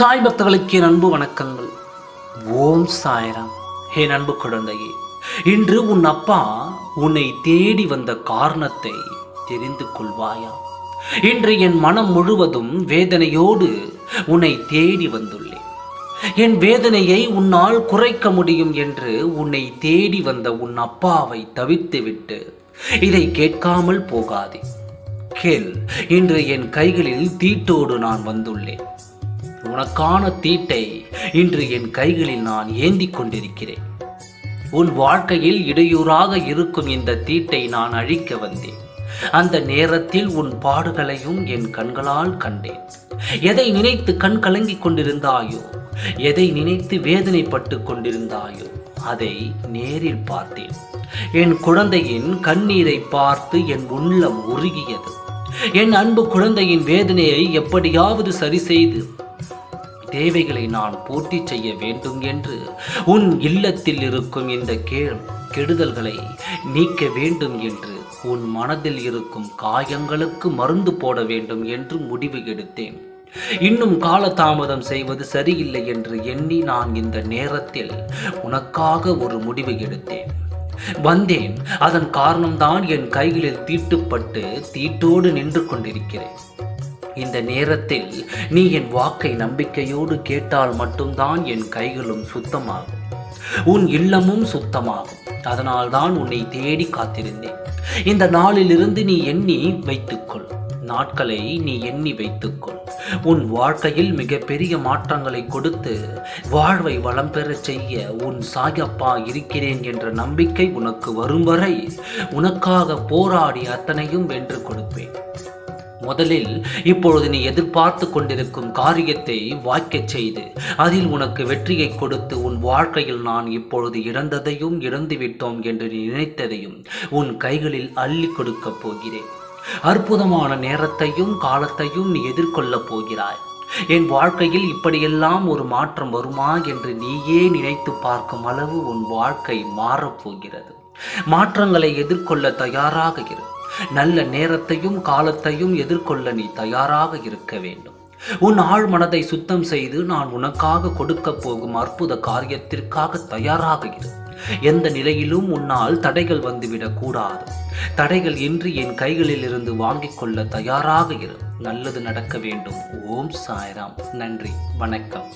சாய் பக்தர்களுக்கு என் அன்பு வணக்கங்கள். ஓம் சாய்ராம். என் அன்பு குழந்தையே இன்று உன் அப்பா உன்னை தேடி வந்த காரணத்தை தெரிந்து கொள்வாயா? இன்று என் மனம் முழுவதும் வேதனையோடு உன்னை தேடி வந்துள்ளேன். என் வேதனையை உன்னால் குறைக்க முடியும் என்று உன்னை தேடி வந்த உன் அப்பாவை தவிர்த்துவிட்டு இதை கேட்காமல் போகாதே. கேள் இன்று என் கைகளில் தீட்டோடு நான் வந்துள்ளேன். உனக்கான தீட்டை இன்று என் கைகளில் நான் ஏந்திக் கொண்டிருக்கிறேன். உன் வாழ்க்கையில் இடையூறாக இருக்கும் இந்த தீட்டை நான் அழிக்க வந்தேன். அந்த நேரத்தில் உன் பாடுகளையும் என் கண்களால் கண்டேன். எதை நினைத்து கண் கலங்கிக் கொண்டிருந்தாயோ எதை நினைத்து வேதனைப்பட்டு கொண்டிருந்தாயோ அதை நேரில் பார்த்தேன். என் குழந்தையின் கண்ணீரை பார்த்து என் உள்ளம் உருகியது. என் அன்பு குழந்தையின் வேதனையை எப்படியாவது சரி செய்து தேவைகளை நான் பூர்த்தி செய்ய வேண்டும் என்று. உன் இல்லத்தில் இருக்கும் இந்த கே கெடுதல்களை நீக்க வேண்டும் என்று உன் மனதில் இருக்கும் காயங்களுக்கு மருந்து போட வேண்டும் என்று முடிவு எடுத்தேன். இன்னும் காலதாமதம் செய்வது சரியில்லை என்று எண்ணி நான் இந்த நேரத்தில் உனக்காக ஒரு முடிவு எடுத்தேன். வந்தேன். அதன் காரணம்தான் என் கைகளில் தீட்டுப்பட்டு தீட்டோடு நின்று கொண்டிருக்கிறேன். இந்த நேரத்தில் நீ என் வாக்கை நம்பிக்கையோடு கேட்டால் மட்டும்தான் என் கைகளும் சுத்தமாகும். உன் இல்லமும் சுத்தமாகும். அதனால்தான் உன்னை தேடி காத்திருந்தேன். இந்த நாளிலிருந்து நீ எண்ணி வைத்துக்கொள். நாட்களை நீ எண்ணி வைத்துக்கொள். உன் வாழ்க்கையில் மிகப்பெரிய மாற்றங்களை கொடுத்து வாழ்வை வளம் பெறச் செய்ய உன் சாயப்பா இருக்கிறேன் என்ற நம்பிக்கை உனக்கு வரும் வரை உனக்காக போராடி அத்தனையும் வென்று கொடுப்பேன். முதலில் இப்பொழுது நீ எதிர்பார்த்து கொண்டிருக்கும் காரியத்தை வாய்க்கச் செய்து அதில் உனக்கு வெற்றியை கொடுத்து உன் வாழ்க்கையில் நான் இப்பொழுது இழந்ததையும் இழந்து விட்டோம் என்று நீ நினைத்ததையும் உன் கைகளில் அள்ளி கொடுக்கப் போகிறேன். அற்புதமான நேரத்தையும் காலத்தையும் நீ எதிர்கொள்ளப் போகிறாய். என் வாழ்க்கையில் இப்படியெல்லாம் ஒரு மாற்றம் வருமா என்று நீயே நினைத்து பார்க்கும் அளவு உன் வாழ்க்கை மாறப்போகிறது மாற்றங்களை எதிர்கொள்ள தயாராக இரு. நல்ல நேரத்தையும் காலத்தையும் எதிர்கொள்ள நீ தயாராக இருக்க வேண்டும். உன் ஆழ் மனதை சுத்தம் செய்து நான் உனக்காக கொடுக்க போகும் அற்புத காரியத்திற்காக தயாராக இரு. எந்த நிலையிலும் உன்னால் தடைகள் வந்துவிடக் கூடாது. தடைகள் இன்றி என் கைகளில் இருந்து வாங்கிக் கொள்ள தயாராக இரு. நல்லது நடக்க வேண்டும். ஓம் சாய்ராம். நன்றி. வணக்கம்.